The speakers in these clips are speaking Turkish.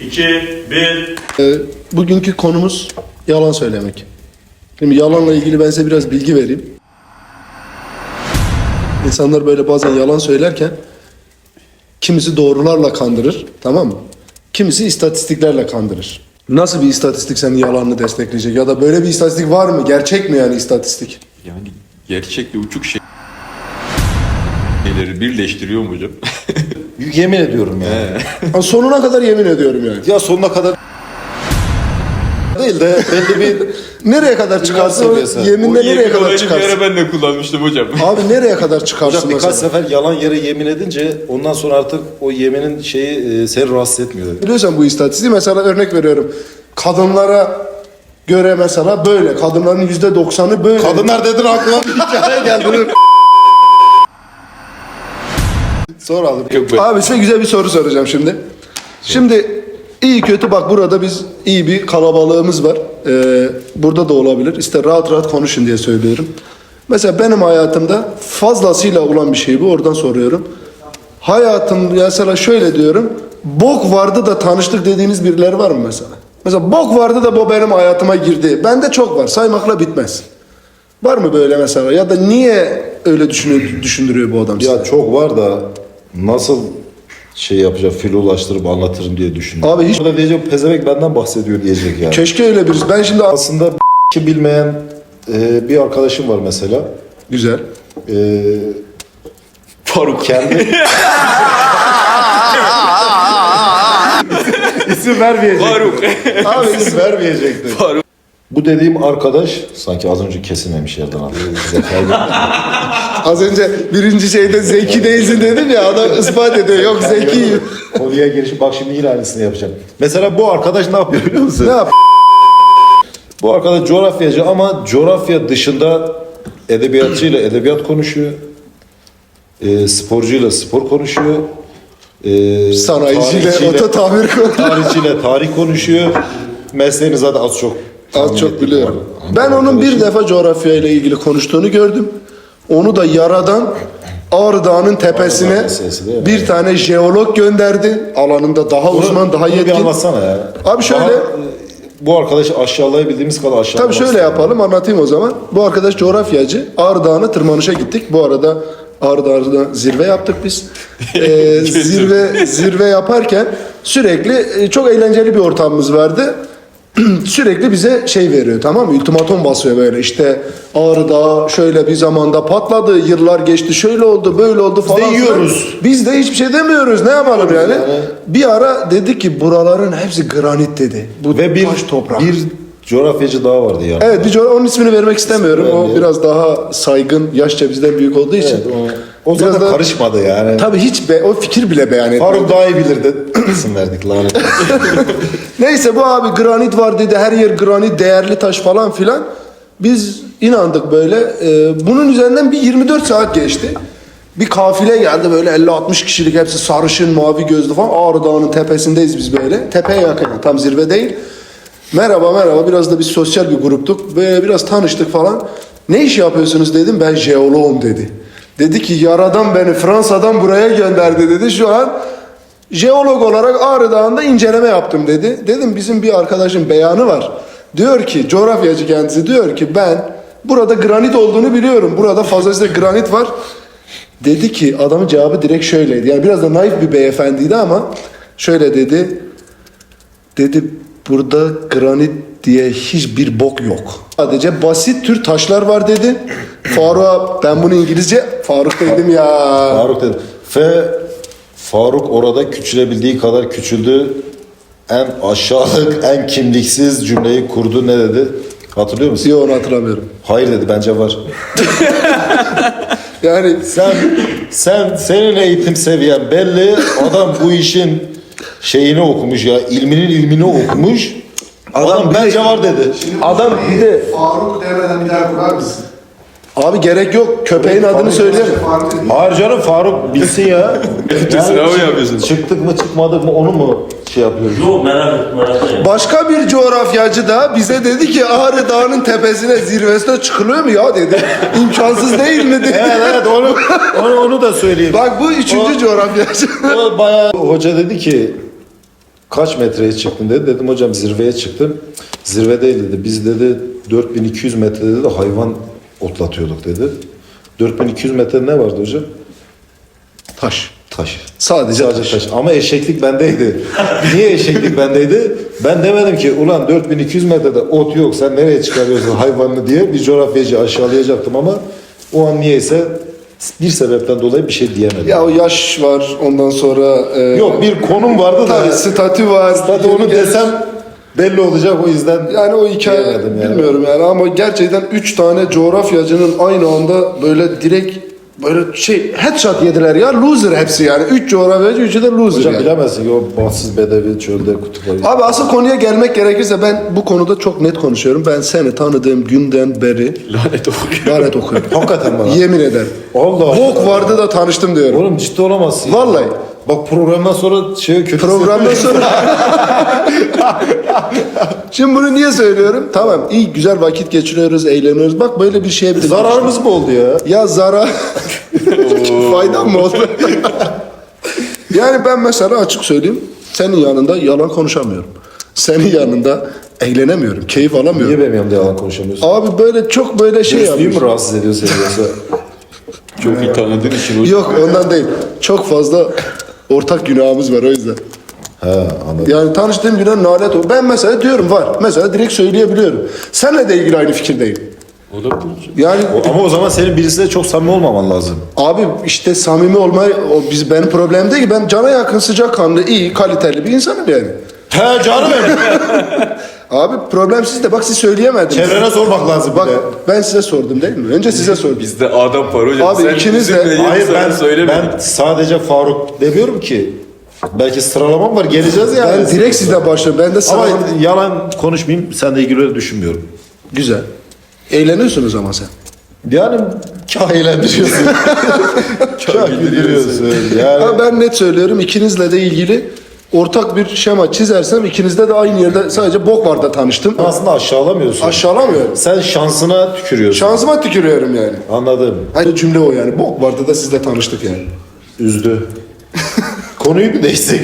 2, 1. Ee, bugünkü konumuz yalan söylemek. Şimdi yalanla ilgili ben size biraz bilgi vereyim. İnsanlar böyle bazen yalan söylerken kimisi doğrularla kandırır, tamam mı? Kimisi istatistiklerle kandırır. Nasıl bir istatistik senin yalanını destekleyecek? Ya da böyle bir istatistik var mı? Gerçek mi yani istatistik? Yani gerçekle uçuk şey- şeyleri birleştiriyor mu hocam? Yemin ediyorum yani. Ha, sonuna kadar yemin ediyorum yani. Ya sonuna kadar değil de belli bir Nereye kadar çıkarsın? seviyesi. Yeminle nereye kadar çıkarsın? ara ben de kullanmıştım hocam. Abi nereye kadar çıkarsın hocam birkaç mesela? sefer yalan yere yemin edince ondan sonra artık o yeminin şeyi e, seni rahatsız etmiyor. Biliyorsan bu istatistiği mesela örnek veriyorum. Kadınlara göre mesela böyle. Kadınların yüzde doksanı böyle. Kadınlar dedin aklıma bir hikaye geldi. Yok be. Abi size güzel bir soru soracağım şimdi. Şimdi iyi kötü bak burada biz iyi bir kalabalığımız var. Ee, burada da olabilir. İşte rahat rahat konuşun diye söylüyorum. Mesela benim hayatımda fazlasıyla olan bir şey bu. Oradan soruyorum. Hayatım mesela şöyle diyorum. Bok vardı da tanıştık dediğiniz birileri var mı mesela? Mesela bok vardı da bu benim hayatıma girdi. Bende çok var. Saymakla bitmez. Var mı böyle mesela? Ya da niye öyle düşünüyor, düşündürüyor bu adam size? Ya çok var da nasıl şey yapacağım, filolaştırıp anlatırım diye düşünüyorum. Abi hiç- Burada diyecek pezevenk benden bahsediyor diyecek yani. Keşke öyle birisi. Ben şimdi Aslında ki bilmeyen e, bir arkadaşım var mesela. Güzel. E, Faruk. kendi isim vermeyecek. Faruk. Abi isim vermeyecekti. Faruk. Bu dediğim arkadaş sanki az önce kesilmemiş yerden. Az önce birinci şeyde zeki değilsin dedim ya adam ispat ediyor. Yok zekiyim. Konuya girişim bak şimdi yine aynısını yapacağım. Mesela bu arkadaş ne yapıyor biliyor musun? ne yap? Bu arkadaş coğrafyacı ama coğrafya dışında edebiyatçıyla edebiyat konuşuyor. E, sporcuyla spor konuşuyor. E, Sanayiciyle, tarihçiyle- oto tamir tarihçiyle tarih konuşuyor. Mesleğini zaten az çok Az çok biliyorum. Ben onun bir defa coğrafya ile ilgili konuştuğunu gördüm. Onu da yaradan Ağrı Dağı'nın tepesine Ağrı Dağı meselesi değil mi? bir tane jeolog gönderdi. Alanında daha uzman, daha bunu Bir yetkin. anlatsana ya. Abi şöyle- Daha, e, bu arkadaşı aşağılayabildiğimiz kadar Tabii aşağılamak şöyle istedim. yapalım anlatayım o zaman. Bu arkadaş coğrafyacı. Ağrı Dağı'na tırmanışa gittik. Bu arada Ağrı Dağı'nda zirve yaptık biz. Ee, zirve zirve yaparken sürekli e, çok eğlenceli bir ortamımız vardı. sürekli bize şey veriyor tamam mı? Ultimatom basıyor böyle işte Ağrı Dağı şöyle bir zamanda patladı, yıllar geçti, şöyle oldu, böyle oldu falan. filan. yiyoruz. Biz de hiçbir şey demiyoruz. Ne yapalım yani? yani. Bir ara dedi ki buraların hepsi granit dedi. Bu Ve bir, taş toprak. bir coğrafyacı daha vardı yani. Evet bir co- onun ismini vermek istemiyorum. İsmi O biraz daha saygın, yaşça bizden büyük olduğu için. Evet, o, o Biraz zaten da- karışmadı yani. Tabii hiç be, o fikir bile beyan etmedi. Faruk daha iyi bilirdi. İsim verdik lanet. Neyse bu abi granit var dedi. Her yer granit, değerli taş falan filan. Biz inandık böyle. Ee, bunun üzerinden bir 24 saat geçti. Bir kafile geldi böyle 50-60 kişilik hepsi sarışın, mavi gözlü falan. Ağrı Dağı'nın tepesindeyiz biz böyle. Tepeye yakın, tam zirve değil. Merhaba merhaba biraz da biz sosyal bir gruptuk. Böyle biraz tanıştık falan. Ne iş yapıyorsunuz dedim. Ben jeoloğum dedi. Dedi ki yaradan beni Fransa'dan buraya gönderdi dedi. Şu an jeolog olarak Ağrı Dağı'nda inceleme yaptım dedi. Dedim bizim bir arkadaşın beyanı var. Diyor ki coğrafyacı kendisi diyor ki ben burada granit olduğunu biliyorum. Burada fazlasıyla granit var. Dedi ki adamın cevabı direkt şöyleydi. Yani biraz da naif bir beyefendiydi ama şöyle dedi. Dedi burada granit diye hiçbir bok yok. Sadece basit tür taşlar var dedi. Faruk'a ben bunu İngilizce Faruk dedim ya. Faruk dedi. Ve Faruk orada küçülebildiği kadar küçüldü. En aşağılık, en kimliksiz cümleyi kurdu. Ne dedi? Hatırlıyor musun? Yok onu hatırlamıyorum. Hayır dedi bence var. Yani Sen sen senin eğitim seviyen belli. Adam bu işin şeyini okumuş ya. ilminin ilmini okumuş. Adam, bence var dedi. adam bir de Faruk demeden bir daha kurar mısın? Abi gerek yok köpeğin adını dedi. Hayır canım Faruk bilsin ya. sınavı çık- yapıyorsun. Çıktık mı çıkmadık mı onu mu şey yapıyoruz? Yok merak etme merak etme. Başka bir coğrafyacı da bize dedi ki Ağrı Dağı'nın tepesine zirvesine çıkılıyor mu ya dedi. İmkansız değil mi dedi. Evet evet onu, onu, onu da söyleyeyim. Bak bu üçüncü O- coğrafyacı. O bayağı hoca dedi ki Kaç metreye çıktın dedi. Dedim hocam zirveye çıktım. Zirve değil dedi. Biz dedi 4200 metrede de hayvan otlatıyorduk dedi. 4200 metre ne vardı hocam? Taş. Taş. Sadece Sadece taş. taş. Ama eşeklik bendeydi. Niye eşeklik bendeydi? Ben demedim ki ulan 4200 metrede ot yok sen nereye çıkarıyorsun hayvanını diye bir coğrafyacı aşağılayacaktım ama o an niyeyse bir sebepten dolayı bir şey diyemedim. Ya o yaş var ondan sonra... e, Yok bir konum vardı da Tabii statü var. Hadi onu yeri desem belli olacak o yüzden Yani o hikaye yani. bilmiyorum yani ama gerçekten üç tane coğrafyacının aynı anda böyle direkt böyle şey headshot yediler ya loser hepsi yani. Üç coğrafyacı üçü de loser Hocam yani. bilemezsin ki o bahtsız bedevi çölde kutup ayı. Abi asıl konuya gelmek gerekirse ben bu konuda çok net konuşuyorum. Ben seni tanıdığım günden beri Lanet okuyor. lanet okuyorum. Hakikaten bana. Yemin ederim. Allah Allah. Bok vardı da tanıştım diyorum. Oğlum ciddi olamazsın. Vallahi. Bak programdan sonra şey kötü Programdan sonra... Şimdi bunu niye söylüyorum? Tamam iyi güzel vakit geçiriyoruz, eğleniyoruz. Bak böyle bir şeye bir de- Zararımız mı oldu ya? Ya zarar faydam mı oldu? yani ben mesela açık söyleyeyim senin yanında yalan konuşamıyorum. Senin yanında eğlenemiyorum, keyif alamıyorum. Niye benim yanımda yalan konuşamıyorsun? Abi böyle çok böyle şey yapmış. mü rahatsız ediyor seni yoksa? Çok iyi tanıdığın için. Yok ondan değil. Çok fazla ortak günahımız var o yüzden. He anladım. Yani tanıştığım güne nalet o. Ben mesela diyorum var. Mesela direkt söyleyebiliyorum. Seninle de ilgili aynı fikirdeyim. Olabilir. Yani O- Ama o zaman senin birisiyle çok samimi olmaman lazım. Abi işte samimi olmayı o biz benim problem değil ki ben cana yakın sıcakkanlı iyi kaliteli bir insanım yani. He canım benim. Abi problem sizde bak siz söyleyemediniz. Çevrene sormak lazım Bak de. ben size sordum değil mi? Önce size sordum. Bizde adam var hocam. Abi Sen ikiniz de- Hayır ben, söylemedim. ben sadece Faruk demiyorum ki. Belki sıralamam var geleceğiz yani. Ben direkt sizden başlıyorum. Ben de sana... Ama yalan konuşmayayım. Seninle ilgili öyle düşünmüyorum. Güzel. Eğleniyorsunuz ama sen. Yani kah eğlendiriyorsun. kah güldürüyorsun. Yani Ama ben net söylüyorum ikinizle de ilgili ortak bir şema çizersem ikinizde de aynı yerde sadece bok var da tanıştım. aslında aşağılamıyorsun. Aşağılamıyorum. Sen şansına tükürüyorsun. Şansıma tükürüyorum yani. Anladım. Aynı cümle o yani. Bok vardı da sizle tanıştık yani. Üzdü. Konuyu bir değişsek.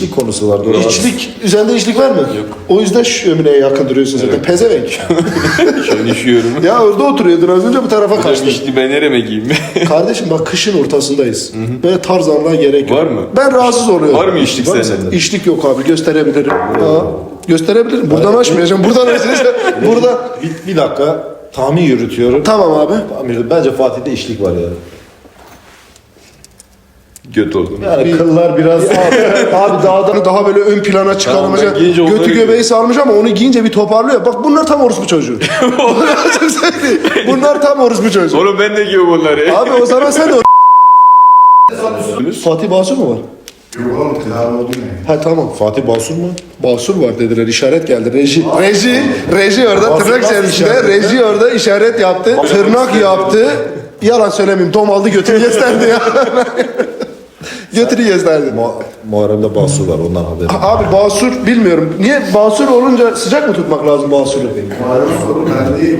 İçlik konusu vardı. orada. İçlik, üzerinde içlik var mı? Yok. O yüzden şömineye yakın duruyorsun zaten. Pezevenk. Şu an üşüyorum. ya orada oturuyordun az önce bu tarafa Hocam kaçtın. işte ben nereme giyeyim? Kardeşim bak kışın ortasındayız. Böyle tarzanlığa gerek yok. Var mı? Ben rahatsız oluyorum. Var mı içlik Var sende? İçlik yok abi gösterebilirim. Aa, gösterebilirim. Buradan açmayacağım. Buradan açmayacağım. Burada. Bir, bir dakika tahmin yürütüyorum. Tamam abi. Tahmin. Bence Fatih'te işlik var ya. Göt oldum. Yani kıllar biraz... Abi dağdan daha böyle ön plana çıkarılmış. Tamam, ben giyince onları Götü göbeği sarmış ama onu giyince bir toparlıyor. Bak bunlar tam orospu çocuğu. bunlar tam orospu çocuğu. Oğlum ben de giyiyorum onları. Abi o zaman sen de or- Fatih Basur mu var? Yok oğlum tedavi oldun ya. Ha tamam. Fatih Basur mu? Basur var dediler işaret geldi. Reji. Reji. Reji orada Basur tırnak nasıl içerisinde. işaret Reji orada işaret yaptı. Tırnak yaptı. Yalan söylemeyeyim. Dom aldı götünü gösterdi ya. götünü gösterdi. Muharrem'de Basur var ondan haberim. Abi basur bilmiyorum. Niye basur olunca sıcak mı tutmak lazım basuru?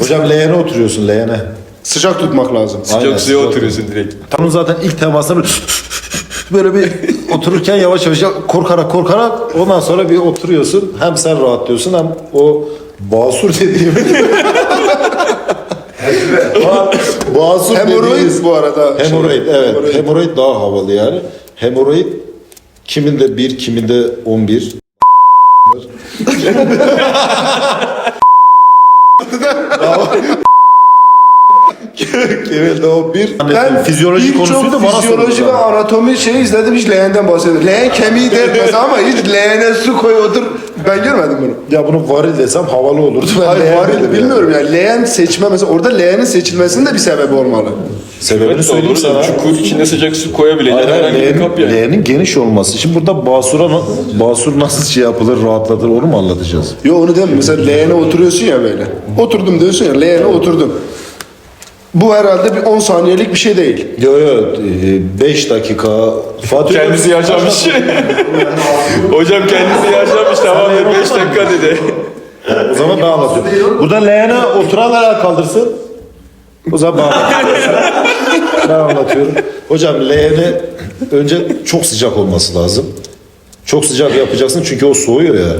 Hocam leğene oturuyorsun leğene. Sıcak tutmak lazım. Aynen, Çok suya sıcak. oturuyorsun direkt. Tam zaten ilk temasında böyle, bir otururken yavaş yavaş korkarak korkarak ondan sonra bir oturuyorsun. Hem sen rahatlıyorsun hem o basur dediğim basur Hemoroid dediğimiz bu arada. Hemoroid Şey, evet. hemoroid. Hemoroid daha havalı yani. Hemoroid kiminde bir kiminde 11. Kiminde 11. Ben fizyoloji konusuydu bana fizyoloji ve sordular. anatomi şey izledim hiç leğenden bahsediyor. Leğen kemiği dermez ama hiç leğene su koy otur. Ben görmedim bunu. Ya bunu varil desem havalı olurdu. Ben Hayır leğen var dedim bilmiyorum yani leğen seçme mesela orada leğenin seçilmesinin de bir sebebi olmalı. Sebebini Evet, söyleyeyim sana. Çukur içine sıcak su hayır, herhangi bir leğenin, kap yani. leğenin geniş olması. Şimdi burada basura, basur nasıl şey yapılır, rahatlatır onu mu anlatacağız? Yo onu demiyorum. Mesela leğene oturuyorsun ya böyle. Oturdum diyorsun ya leğene oturdum. Bu herhalde bir 10 saniyelik bir şey değil. Yo yo 5 dakika. Fatih Kendisi yaşamış. Hocam kendisi yaşamış tamamdır 5 dakika dedi. O zaman ben anlatıyorum. Burada leğene oturan ayağa kaldırsın. O zaman ben anlatıyorum. ben anlatıyorum. Hocam leğene önce çok sıcak olması lazım. Çok sıcak yapacaksın çünkü o soğuyor ya.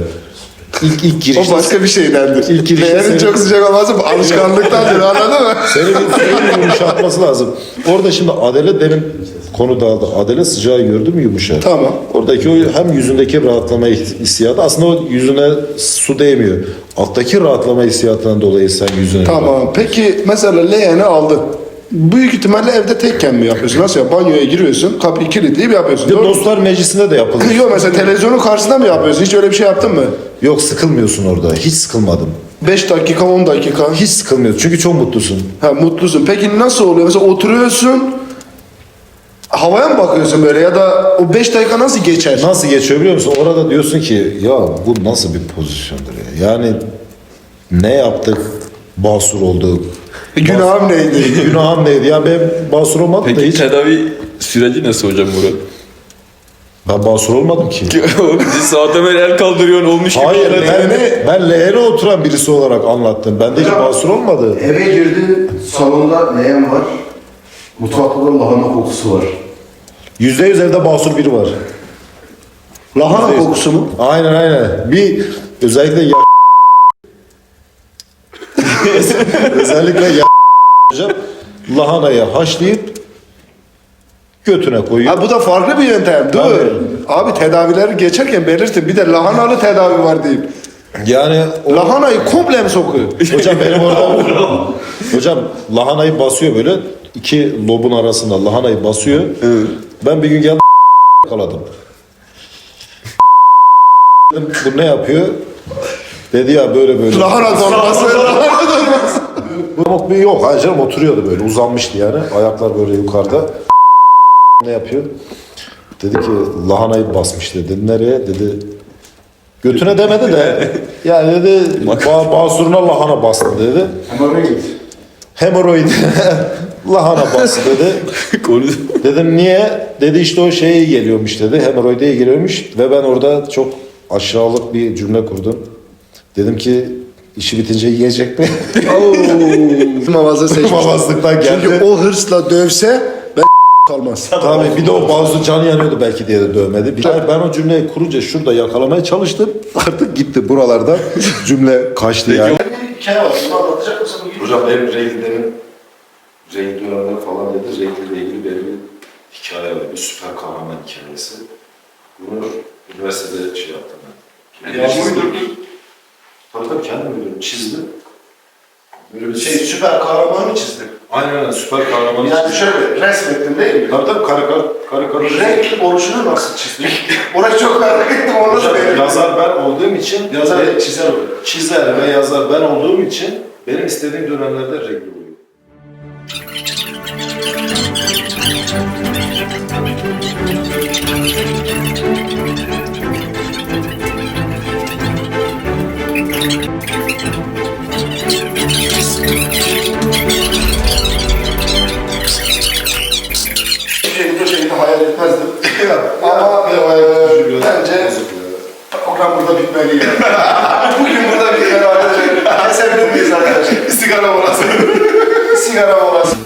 İlk ilk O girişte başka bir şeydendir. İlk girişte Leğenin senin- çok sıcak olması bu alışkanlıktandır anladın mı? seni bir, seni bir yumuşatması lazım. Orada şimdi Adele demin konu dağıldı. Adele sıcağı gördü mü yumuşar. Tamam. Oradaki o hem yüzündeki rahatlama hissiyatı aslında o yüzüne su değmiyor. Alttaki rahatlama hissiyatından dolayı sen yüzüne Tamam. Peki mesela leğeni aldın. Büyük ihtimalle evde tekken mi yapıyorsun? Nasıl ya? Banyoya giriyorsun, kapıyı kilitleyip yapıyorsun. Bir de Doğru mu? dostlar meclisinde de yapılır. Yok mesela televizyonun karşısında mı yapıyorsun? Hiç öyle bir şey yaptın mı? Yok sıkılmıyorsun orada. Hiç sıkılmadım. 5 dakika, 10 dakika. Hiç sıkılmıyorsun çünkü çok mutlusun. Ha mutlusun. Peki nasıl oluyor? Mesela oturuyorsun, havaya mı bakıyorsun böyle ya da o 5 dakika nasıl geçer? Nasıl geçiyor biliyor musun? Orada diyorsun ki ya bu nasıl bir pozisyondur ya. Yani ne yaptık? Basur olduk. Günahım neydi? Günahım neydi? Ya ben basur olmadım da Peki hiç. tedavi süreci nasıl hocam Murat? Ben basur olmadım ki. Oğlum bir saate böyle el kaldırıyorsun olmuş gibi. Hayır yani. ben, ben leğene oturan birisi olarak anlattım. Bende hiç basur olmadı. Eve girdi, salonda leğen var. Mutfakta da lahana kokusu var. Yüzde yüz evde basur biri var. Lahana kokusu mu? Aynen aynen. Bir özellikle ya özellikle ya hocam lahanayı haşlayıp götüne koyuyor. Ha bu da farklı bir yöntem. Dur. Tabii. Abi tedavileri geçerken belirtin. Bir de lahanalı tedavi var deyip. Yani o, Lahanayı komple mi sokuyor? hocam benim orada hocam lahanayı basıyor böyle iki lobun arasında lahanayı basıyor. Ben bir gün geldim yakaladım. Bu ne yapıyor? Dedi ya böyle böyle. Lahana dolması. Bir yok. Hayır canım oturuyordu böyle uzanmıştı yani. Ayaklar böyle yukarıda. ne yapıyor? Dedi ki lahanayı basmış dedi. Nereye? Dedi götüne demedi de yani dedi ba basuruna lahana bastı dedi. Hemoroid. Hemoroid lahana bastı dedi. Dedim niye? Dedi işte o şeye geliyormuş dedi. Hemoroide geliyormuş ve ben orada çok aşağılık bir cümle kurdum. Dedim ki işi bitince yiyecek mi? Mavazı seçmiş. Mavazlıktan geldi. Çünkü o hırsla dövse ben kalmaz. Tabii bir de o bazı canı yanıyordu belki diye de dövmedi. Bir de ben o cümleyi kurunca şurada yakalamaya çalıştım. Artık gitti buralarda cümle kaçtı yani. Bir hikaye var. Bunu anlatacak mısın? Hocam benim renklerin renk dönemleri falan dedi. Renklerle ilgili benim bir hikaye var. Bir süper kahraman hikayesi. Bunu üniversitede şey yaptım ben. Ya, Çizdim. Tabii kendim uydurdum. Çizdim. Böyle bir Şey süper kahramanı çizdim. Aynen aynen süper kahramanı Yani çizdim. şöyle resmettin değil mi? Tabii tabii karikar, karikatür. Renk oluşunu nasıl çizdin? Orayı çok merak ettim. Onu Hocam, beğendin? yazar ben olduğum için Yazar ve çizer olur. çizer ve yazar ben olduğum için benim istediğim dönemlerde renkli oluyor. kaydetmezdim. Ama e, bence program burada bitmeli yani. Bugün burada bitmeli arkadaşlar. Kesebilir miyiz arkadaşlar? Sigara molası. Sigara molası.